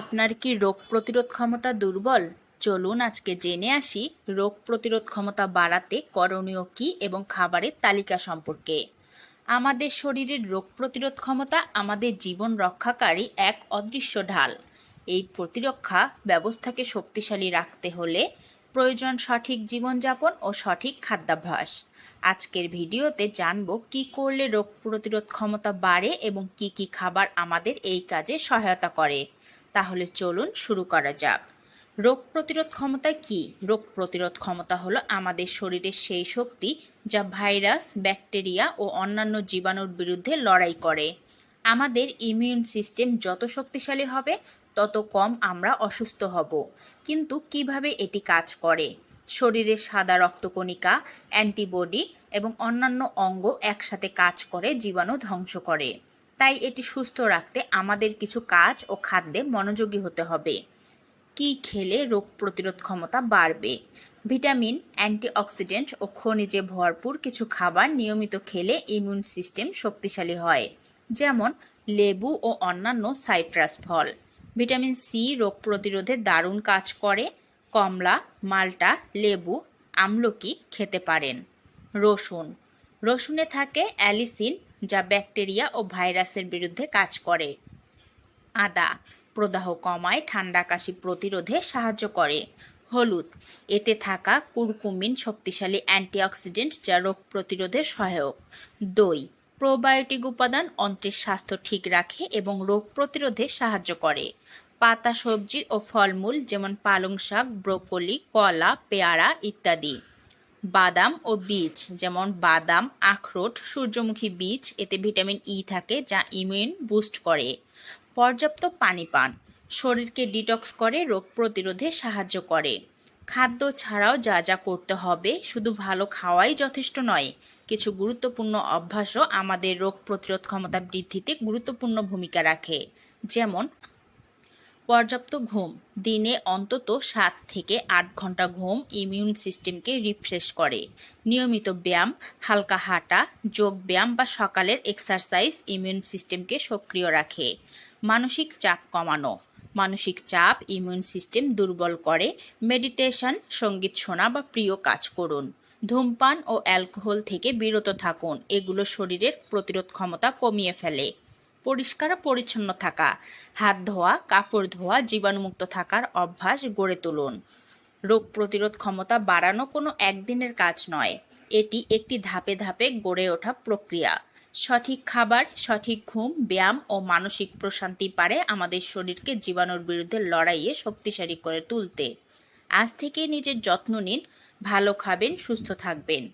আপনার কি রোগ প্রতিরোধ ক্ষমতা দুর্বল? চলুন আজকে জেনে আসি, রোগ প্রতিরোধ ক্ষমতা বাড়াতে করণীয় কী এবং খাবারের তালিকা সম্পর্কে। আমাদের শরীরের রোগ প্রতিরোধ ক্ষমতা আমাদের জীবন রক্ষাকারী এক অদৃশ্য ঢাল। এই প্রতিরক্ষা ব্যবস্থাকে শক্তিশালী রাখতে হলে প্রয়োজন সঠিক জীবনযাপন ও সঠিক খাদ্যাভ্যাস। আজকের ভিডিওতে জানব কি করলে রোগ প্রতিরোধ ক্ষমতা বাড়ে এবং কি কি খাবার আমাদের এই কাজে সহায়তা করে। তাহলে চলুন শুরু করা যাক। রোগ প্রতিরোধ ক্ষমতা কি? রোগ প্রতিরোধ ক্ষমতা হলো আমাদের শরীরের সেই শক্তি যা ভাইরাস, ব্যাকটেরিয়া ও অন্যান্য জীবাণুর বিরুদ্ধে লড়াই করে। আমাদের ইমিউন সিস্টেম যত শক্তিশালী হবে, তত কম আমরা অসুস্থ হব। কিন্তু কীভাবে এটি কাজ করে? শরীরের সাদা রক্তকণিকা, অ্যান্টিবডি এবং অন্যান্য অঙ্গ একসাথে কাজ করে, জীবাণু ধ্বংস করে। তাই এটি সুস্থ রাখতে আমাদের কিছু কাজ ও খাদ্যে মনোযোগী হতে হবে। কি খেলে রোগ প্রতিরোধ ক্ষমতা বাড়বে? ভিটামিন, অ্যান্টিঅক্সিডেন্ট ও খনিজে ভরপুর কিছু খাবার নিয়মিত খেলে ইমিউন সিস্টেম শক্তিশালী হয়, যেমন লেবু ও অন্যান্য সাইট্রাস ফল। ভিটামিন সি রোগ প্রতিরোধে দারুণ কাজ করে, কমলা, মাল্টা, লেবু, আমলকি খেতে পারেন। রসুন। রসুনে থাকে অ্যালিসিন যা ব্যাকটেরিয়া ও ভাইরাসের বিরুদ্ধে কাজ করে। আদা প্রদাহ কমায়, ঠান্ডা কাশি প্রতিরোধে সাহায্য করে। হলুদ এতে থাকা কুরকুমিন শক্তিশালী অ্যান্টিঅক্সিডেন্ট যা রোগ প্রতিরোধে সহায়ক। দই প্রোবায়োটিক উপাদান অন্ত্রের স্বাস্থ্য ঠিক রাখে এবং রোগ প্রতিরোধে সাহায্য করে। পাতা, সবজি ও ফলমূল যেমন পালং শাক, ব্রোকলি, কলা, পেয়ারা ইত্যাদি। বাদাম ও বীজ, যেমন বাদাম, আখরোট, সূর্যমুখী বীজ, এতে ভিটামিন ই থাকে যা ইমিউন বুস্ট করে। পর্যাপ্ত পানি পান, শরীরকে ডিটক্স করে, রোগ প্রতিরোধে সাহায্য করে। খাদ্য ছাড়াও যা যা করতে হবে, শুধু ভালো খাওয়াই যথেষ্ট নয়, কিছু গুরুত্বপূর্ণ অভ্যাসও আমাদের রোগ প্রতিরোধ ক্ষমতা বৃদ্ধিতে গুরুত্বপূর্ণ ভূমিকা রাখে, যেমন পর্যাপ্ত ঘুম। দিনে অন্তত সাত থেকে আট ঘণ্টা ঘুম ইমিউন সিস্টেমকে রিফ্রেশ করে। নিয়মিত ব্যায়াম, হালকা হাঁটা, যোগ ব্যায়াম বা সকালের এক্সারসাইজ ইমিউন সিস্টেমকে সক্রিয় রাখে। মানসিক চাপ কমানো। মানসিক চাপ ইমিউন সিস্টেম দুর্বল করে। মেডিটেশন সংগীত শোনা বা প্রিয় কাজ করুন। ধূমপান ও অ্যালকোহল থেকে বিরত থাকুন। এগুলো শরীরের প্রতিরোধ ক্ষমতা কমিয়ে ফেলে। পরিষ্কার পরিচ্ছন্ন থাকা, হাত ধোয়া, কাপড় ধোয়া, জীবাণুমুক্ত থাকার অভ্যাস গড়ে তুলুন। রোগ প্রতিরোধ ক্ষমতা বাড়ানো কোনো একদিনের কাজ নয়। এটি একটি ধাপে ধাপে গড়ে ওঠা প্রক্রিয়া। সঠিক খাবার, সঠিক ঘুম, ব্যায়াম ও মানসিক প্রশান্তি পারে আমাদের শরীরকে জীবাণুর বিরুদ্ধে লড়াইয়ে শক্তিশালী করে তুলতে। আজ থেকে নিজের যত্ন নিন, ভালো খাবেন, সুস্থ থাকবেন।